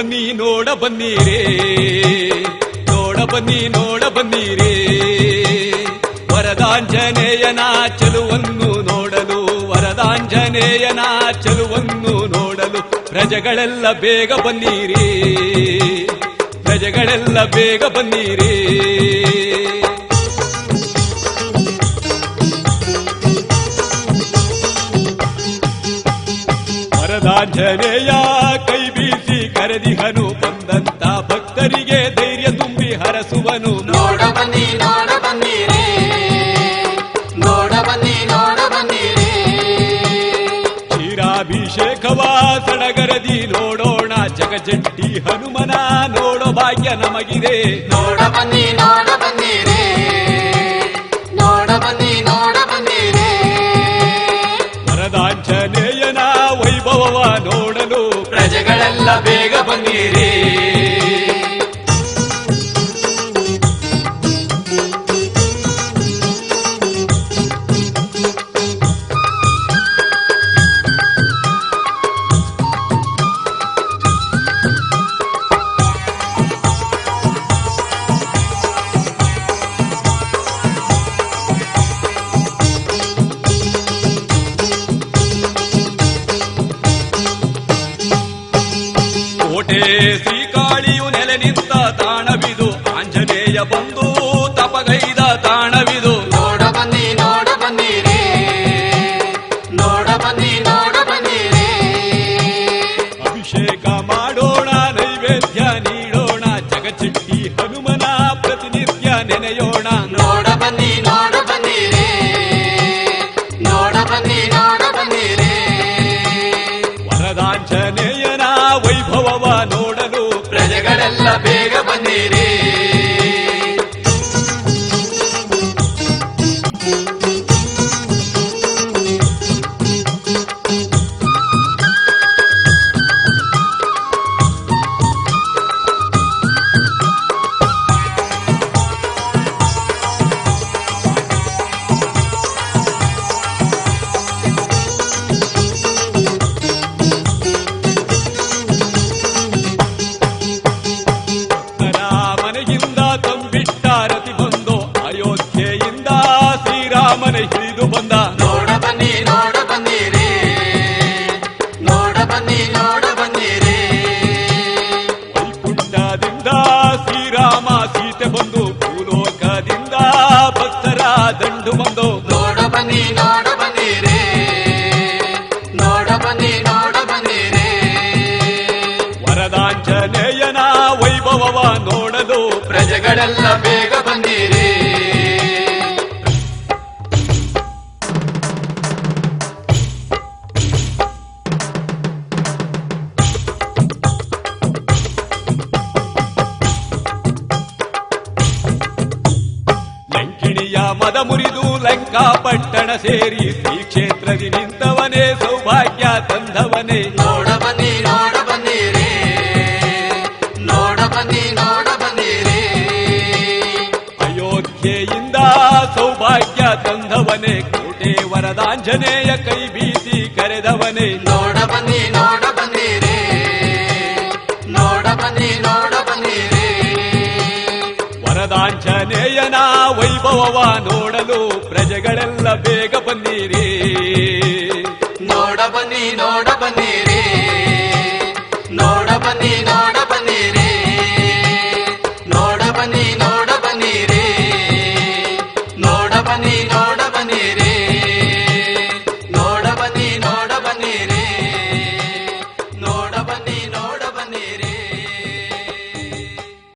ಬನ್ನಿ, ನೋಡ ಬನ್ನಿರೇ. ನೋಡ ಬನ್ನಿ, ನೋಡ ಬನ್ನಿರೇ. ವರದಾಂಜನೇಯನ ಚಲುವನ್ನು ನೋಡಲು, ವರದಾಂಜನೇಯನ ಚಲುವನ್ನು ನೋಡಲು ಪ್ರಜೆಗಳೆಲ್ಲ ಬೇಗ ಬನ್ನಿರಿ. ಪ್ರಜೆಗಳೆಲ್ಲ ಬೇಗ ಬನ್ನಿರಿ. ವರದಾಂಜನೇಯ ಕೈ ಕರೆದಿಹನು ಬಂದಂತ ಭಕ್ತರಿಗೆ ಧೈರ್ಯ ತುಂಬಿ ಹರಸುವನು. ನೋಡ ಬನ್ನಿ ನೋಡ ಬನ್ನಿರೇ ನೋಡ ಬನ್ನಿ ನೋಡ ಬನ್ನಿರೇ ಕ್ಷೀರಾಭಿಷೇಕವ ಸಡಗರದಿ ನೋಡೋಣ ಜಗಜಟ್ಟಿ ಹನುಮನ. ನೋಡೋ ಭಾಗ್ಯ ನಮಗಿದೆ. ನೋಡ ಬನ್ನಿ ನೋಡ ಪ್ರಜೆಗಳೆಲ್ಲ ಬೇಗ ಬನ್ನಿರಿ ತಾಣವಿದು ಆಂಜನೇಯ ಬಂದು ತಪಗೈದ ತಾಣವಿದು. ನೋಡ ಬನ್ನಿ ನೋಡ ಬನ್ನಿರೇ ನೋಡ ಬನ್ನಿ ನೋಡ ಬನ್ನಿರೇ ಅಭಿಷೇಕ ಮಾಡೋಣ ನೈವೇದ್ಯ ನೀಡೋಣ ಜಗಚಿಟ್ಟಿ ಹನುಮನ ಪ್ರತಿನಿತ್ಯ ನೆನೆಯೋಣ. ನೋಡ ಬನ್ನಿ ನೋಡ ಬನ್ನಿರೇ ನೋಡ ಬನ್ನಿ ನೋಡ ಬನ್ನಿರೇ ವರದಾಂಜನೇಯನ ವೈಭವವ ನೋಡಲು ಪ್ರಜೆಗಳೆಲ್ಲ சாதனை செய்து வந்த ಮುರಿದು ಲಂಕಾ ಪಟ್ಟಣ ಸೇರಿ ಶ್ರೀ ಕ್ಷೇತ್ರದಿ ನಿಂತವನೇ ಸೌಭಾಗ್ಯ ತಂದವನೇ. ನೋಡ ಬನ್ನಿ ನೋಡ ಬನ್ನಿರಿ ನೋಡ ಬನ್ನಿ ನೋಡ ಬನ್ನಿರಿ ಅಯೋಧ್ಯೆಯಿಂದ ಸೌಭಾಗ್ಯ ತಂದವನೇ ಕೋಟೆ ವರದಾಂಜನೇಯ ಕೈ ಬೀಸಿ ಕರೆದವನೇ. ನೋಡ ಬನ್ನಿ ನೋಡ ವರದಾಂಜನೇಯನ ವೈಭವವ ನೋಡಲು ಪ್ರಜೆಗಳೆಲ್ಲ ಬೇಗ ಬನ್ನಿರಿ.